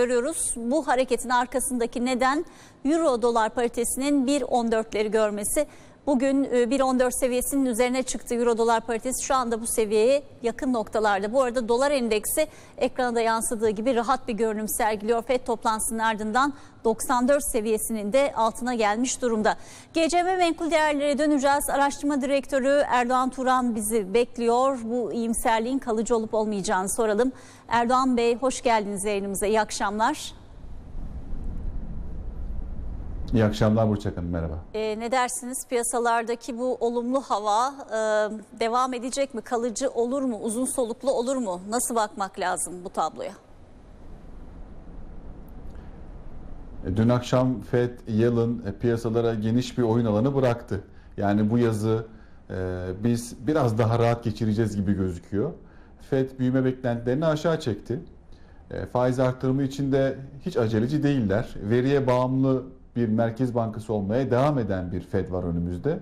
görüyoruz. Bu hareketin arkasındaki neden Euro dolar paritesinin 1.14'leri görmesi. Bugün e, 1.14 seviyesinin üzerine çıktı Euro dolar paritesi. Şu anda bu seviyeye yakın noktalarda. Bu arada dolar endeksi ekrana yansıdığı gibi rahat bir görünüm sergiliyor. FED toplantısının ardından 94 seviyesinin de altına gelmiş durumda. GCM Menkul Değerlere döneceğiz. Araştırma Direktörü Erdoğan Turan bizi bekliyor. Bu iyimserliğin kalıcı olup olmayacağını soralım. Erdoğan Bey hoş geldiniz yayınımıza. İyi akşamlar. İyi akşamlar Burçak Hanım, merhaba. Ee, ne dersiniz piyasalardaki bu olumlu hava e, devam edecek mi? Kalıcı olur mu? Uzun soluklu olur mu? Nasıl bakmak lazım bu tabloya? E, Dün akşam Fed, Yellen e, piyasalara geniş bir oyun alanı bıraktı. Yani bu yazı e, biz biraz daha rahat geçireceğiz gibi gözüküyor. Fed büyüme beklentilerini aşağı çekti. E, Faiz arttırımı için de hiç aceleci değiller. Veriye bağımlı bir merkez bankası olmaya devam eden bir Fed var önümüzde.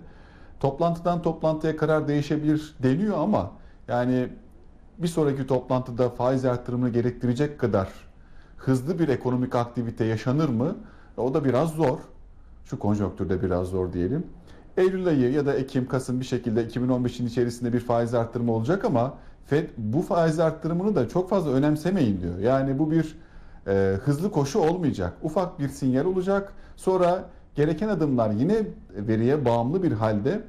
Toplantıdan toplantıya karar değişebilir deniyor ama yani bir sonraki toplantıda faiz arttırımını gerektirecek kadar hızlı bir ekonomik aktivite yaşanır mı? O da biraz zor. Şu konjonktürde biraz zor diyelim. Eylül ayı ya da Ekim, Kasım bir şekilde 2015'in içerisinde bir faiz arttırımı olacak ama Fed bu faiz arttırımını da çok fazla önemsemeyin diyor. Yani bu bir e, hızlı koşu olmayacak. Ufak bir sinyal olacak. Sonra gereken adımlar yine veriye bağımlı bir halde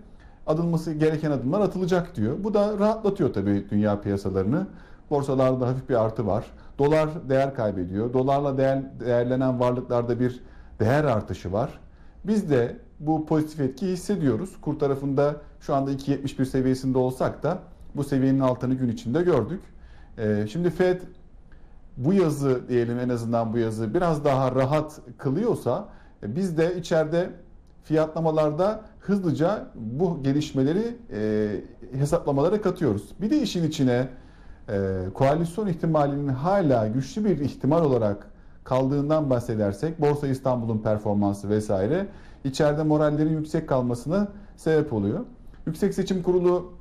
atılması gereken adımlar atılacak diyor. Bu da rahatlatıyor tabii dünya piyasalarını. Borsalarda hafif bir artı var. Dolar değer kaybediyor. Dolarla değer, değerlenen varlıklarda bir değer artışı var. Biz de bu pozitif etkiyi hissediyoruz. Kur tarafında şu anda 2.71 seviyesinde olsak da bu seviyenin altını gün içinde gördük. Ee, şimdi Fed bu yazı diyelim en azından bu yazı biraz daha rahat kılıyorsa e, biz de içeride fiyatlamalarda hızlıca bu gelişmeleri e, hesaplamalara katıyoruz. Bir de işin içine e, koalisyon ihtimalinin hala güçlü bir ihtimal olarak kaldığından bahsedersek Borsa İstanbul'un performansı vesaire içeride morallerin yüksek kalmasına sebep oluyor. Yüksek Seçim Kurulu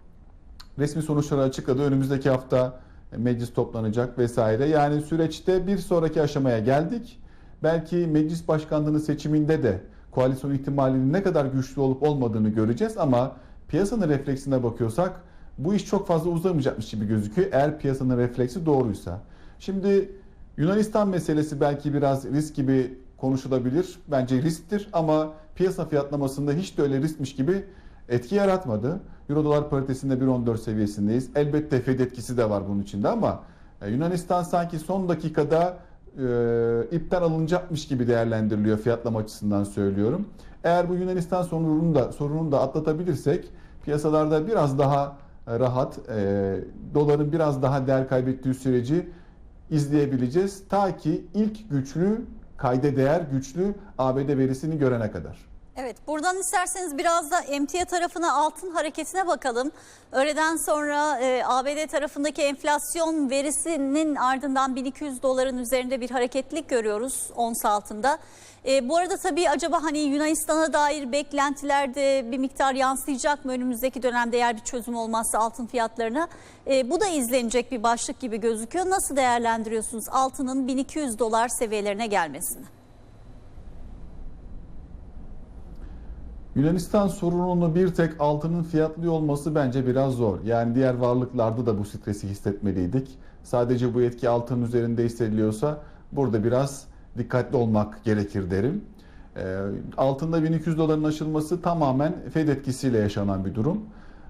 resmi sonuçları açıkladı. Önümüzdeki hafta meclis toplanacak vesaire. Yani süreçte bir sonraki aşamaya geldik. Belki meclis başkanlığının seçiminde de koalisyon ihtimalinin ne kadar güçlü olup olmadığını göreceğiz ama piyasanın refleksine bakıyorsak bu iş çok fazla uzamayacakmış gibi gözüküyor eğer piyasanın refleksi doğruysa. Şimdi Yunanistan meselesi belki biraz risk gibi konuşulabilir. Bence risktir ama piyasa fiyatlamasında hiç de öyle riskmiş gibi etki yaratmadı. Euro dolar paritesinde 1.14 seviyesindeyiz. Elbette Fed etkisi de var bunun içinde ama e, Yunanistan sanki son dakikada e, ipten alınacakmış gibi değerlendiriliyor fiyatlama açısından söylüyorum. Eğer bu Yunanistan sorununu da sorununu da atlatabilirsek piyasalarda biraz daha rahat, e, doların biraz daha değer kaybettiği süreci izleyebileceğiz. Ta ki ilk güçlü, kayda değer güçlü ABD verisini görene kadar. Evet buradan isterseniz biraz da emtia tarafına altın hareketine bakalım. Öğleden sonra e, ABD tarafındaki enflasyon verisinin ardından 1200 doların üzerinde bir hareketlik görüyoruz ons altında. E, bu arada tabii acaba hani Yunanistan'a dair beklentilerde bir miktar yansıyacak mı önümüzdeki dönemde eğer bir çözüm olmazsa altın fiyatlarına? E, bu da izlenecek bir başlık gibi gözüküyor. Nasıl değerlendiriyorsunuz altının 1200 dolar seviyelerine gelmesini? Yunanistan sorununu bir tek altının fiyatlı olması bence biraz zor. Yani diğer varlıklarda da bu stresi hissetmeliydik. Sadece bu etki altın üzerinde hissediliyorsa burada biraz dikkatli olmak gerekir derim. E, altında 1200 doların aşılması tamamen Fed etkisiyle yaşanan bir durum.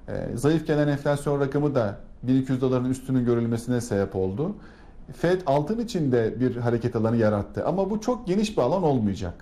E, zayıf gelen enflasyon rakamı da 1200 doların üstünün görülmesine sebep oldu. Fed altın içinde bir hareket alanı yarattı ama bu çok geniş bir alan olmayacak.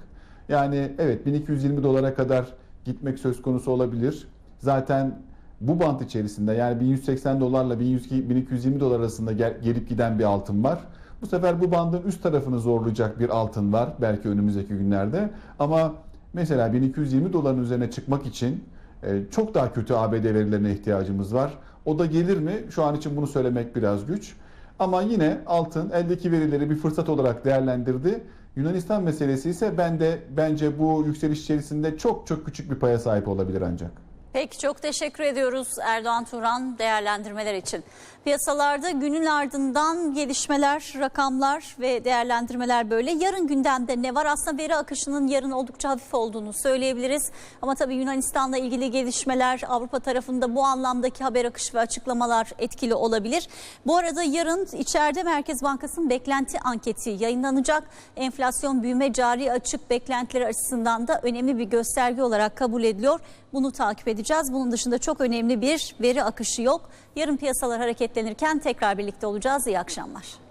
Yani evet 1220 dolara kadar gitmek söz konusu olabilir. Zaten bu bant içerisinde yani 1180 dolarla 1220 dolar arasında gelip giden bir altın var. Bu sefer bu bandın üst tarafını zorlayacak bir altın var belki önümüzdeki günlerde. Ama mesela 1220 doların üzerine çıkmak için e, çok daha kötü ABD verilerine ihtiyacımız var. O da gelir mi? Şu an için bunu söylemek biraz güç. Ama yine altın eldeki verileri bir fırsat olarak değerlendirdi. Yunanistan meselesi ise ben de bence bu yükseliş içerisinde çok çok küçük bir paya sahip olabilir ancak. Peki çok teşekkür ediyoruz Erdoğan Turan değerlendirmeler için. Piyasalarda günün ardından gelişmeler, rakamlar ve değerlendirmeler böyle. Yarın gündemde ne var? Aslında veri akışının yarın oldukça hafif olduğunu söyleyebiliriz. Ama tabii Yunanistan'la ilgili gelişmeler Avrupa tarafında bu anlamdaki haber akışı ve açıklamalar etkili olabilir. Bu arada yarın içeride Merkez Bankası'nın beklenti anketi yayınlanacak. Enflasyon büyüme cari açık beklentileri açısından da önemli bir gösterge olarak kabul ediliyor. Bunu takip edeceğiz. Bunun dışında çok önemli bir veri akışı yok. Yarın piyasalar hareketlenirken tekrar birlikte olacağız. İyi akşamlar.